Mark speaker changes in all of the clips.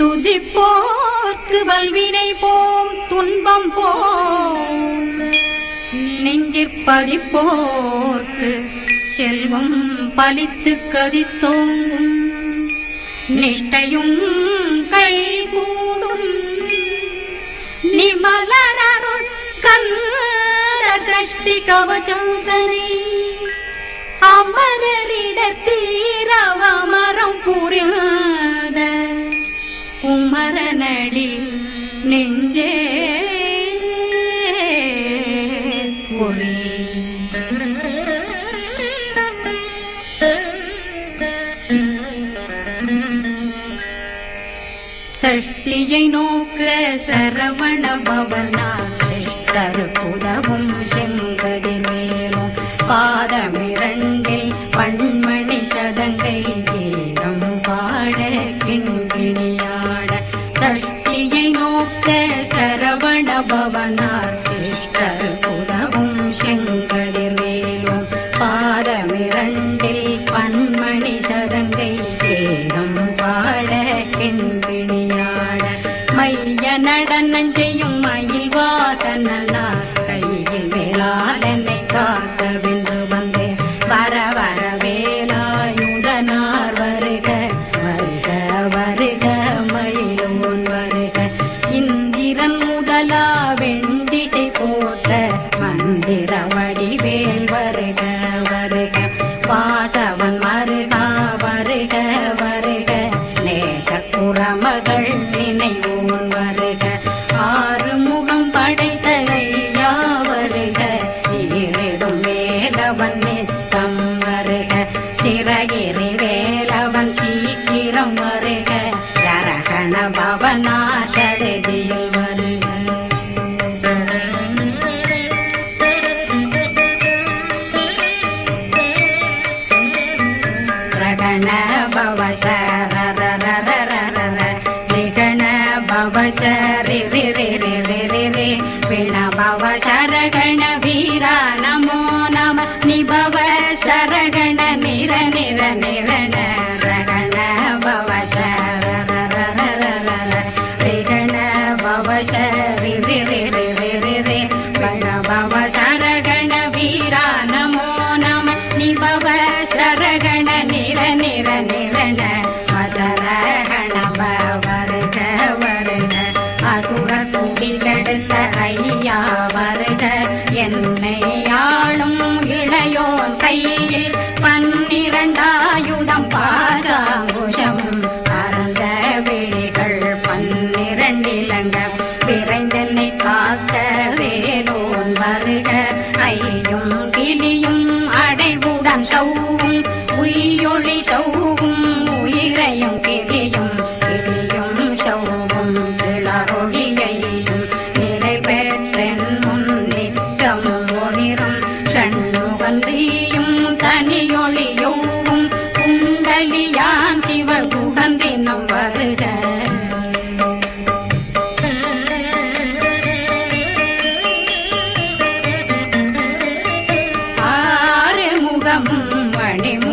Speaker 1: துதிப்போர்க்கு வல்வினை போம் துன்பம் போம். நெஞ்சிற்பதிப்போர்க்கு செல்வம் பலித்து கதித்தோங்கும் நிஷ்டையும் கை கூடும் நிமலனருள் கந்த சக்தி கவச்சந்தனை அமரரிடத்தீரவமரம் புரியாத குமரனடில் நெஞ்சே ஒளி சஷ்டியை நோக்க சரவண பவனா தரு செங்கடி மேலும் பாதமிரண் வேந்தனை காக்க வேலோன் வருக. ஐயும் கிளியும் அடைவுடன் சௌவும் உயிரொளி சௌவும். மணிம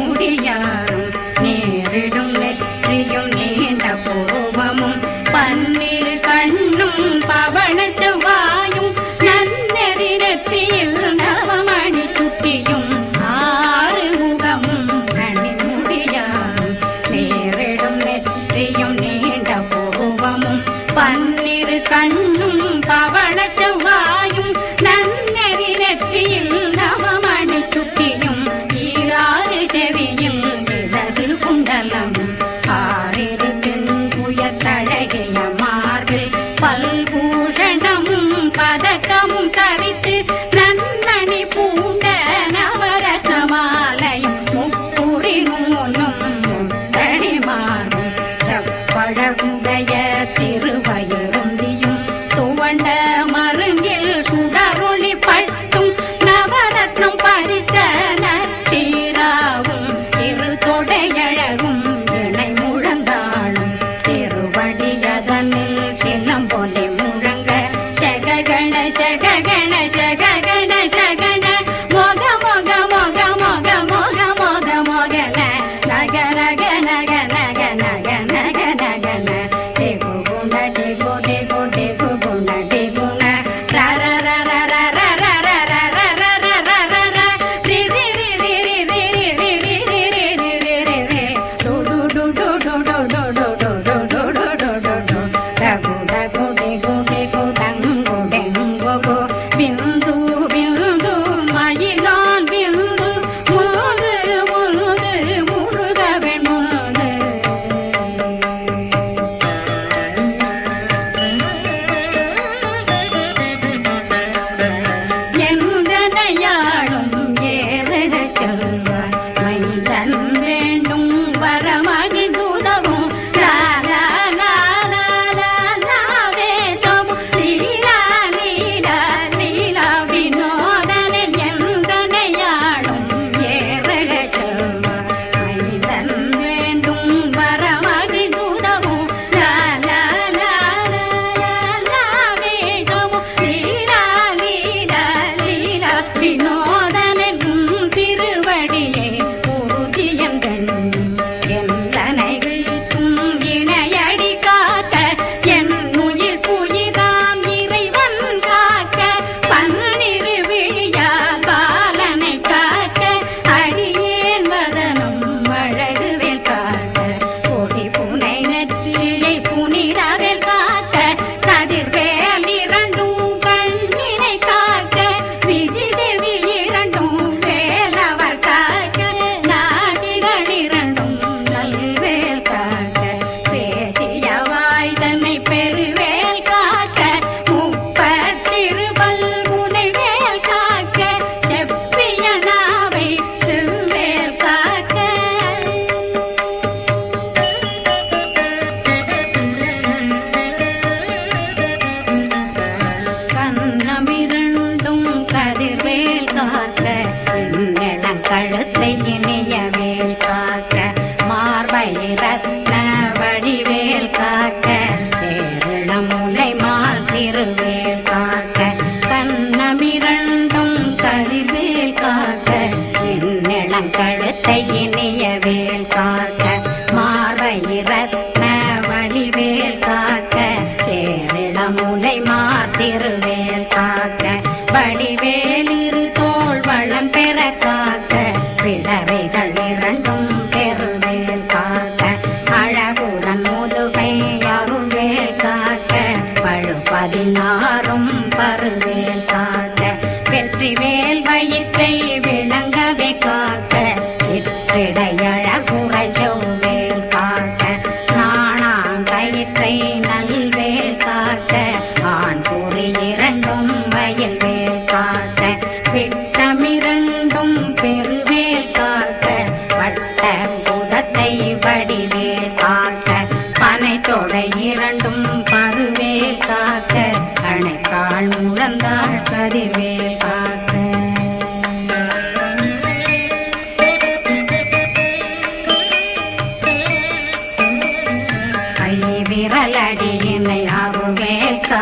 Speaker 1: உலகினே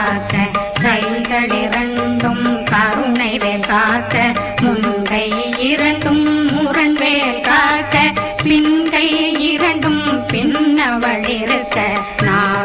Speaker 1: காக்க கைகளிரண்டும் கருணை வேல் காக்க முன்கை இரண்டும் முரண்வேல் காக்க பின்கை இரண்டும் பின்னவழிருக்க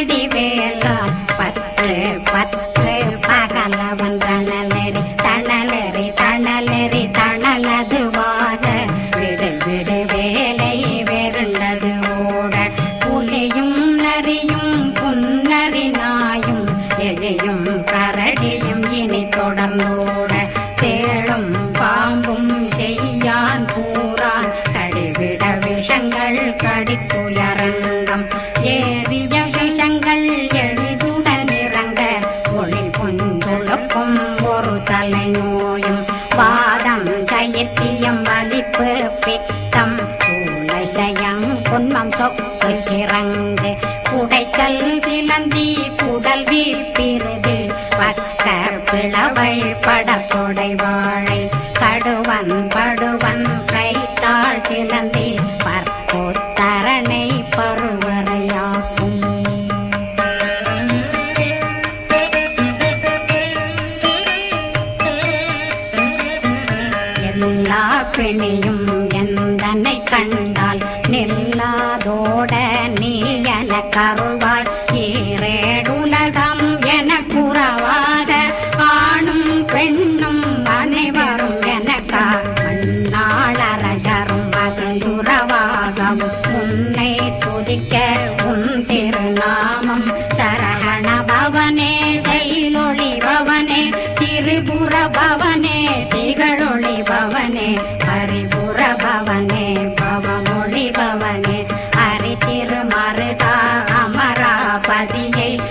Speaker 1: வடிவே தலை நோயும் பாதம் சயத்தியம் வலிப்பு பித்தம் சூழசயம் பொன்மம் சொச்சிறங்கு புகைச்சல் சிலந்தி குடல் வீப்பிருது பக்க பிளவை படத்தொடைவா எந்தனை கண்டால் நெல்லாதோட நீ என கருவாய். ஈரே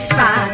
Speaker 1: 伞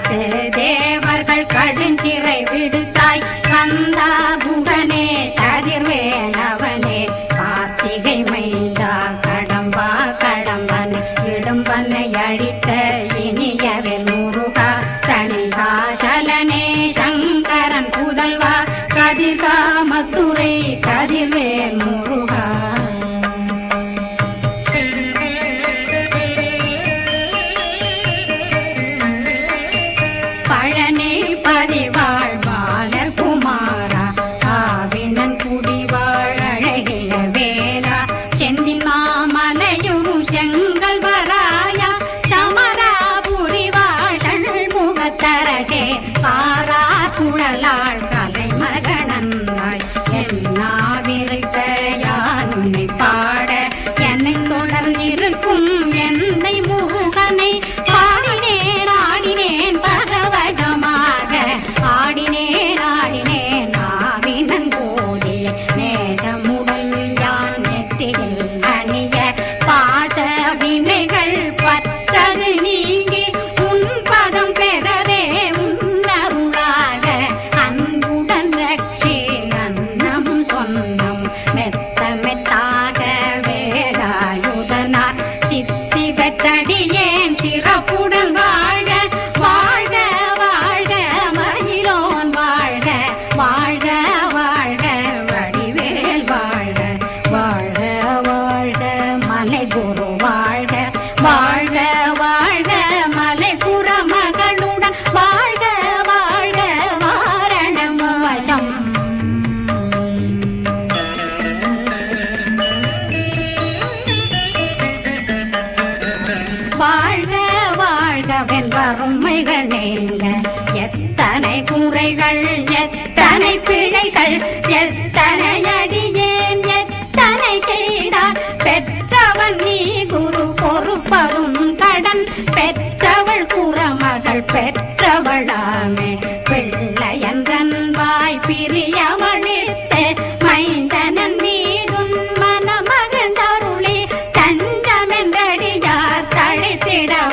Speaker 1: 你。era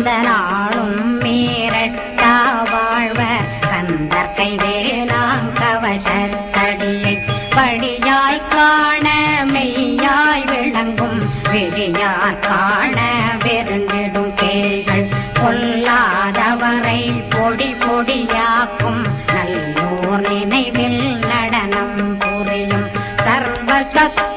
Speaker 1: எந்த நாளும் மீறட்டா வாழ்வ கந்தற்கை வேளாங் கவசத்தடியை படியாய் காண மெய்யாய் விளங்கும். விழியார் காண விருந்திடும் கேள்கள் பொல்லாதவரை பொடி பொடியாக்கும். நல்லோர் நினைவில் நடனம் புரியும் சர்வசத்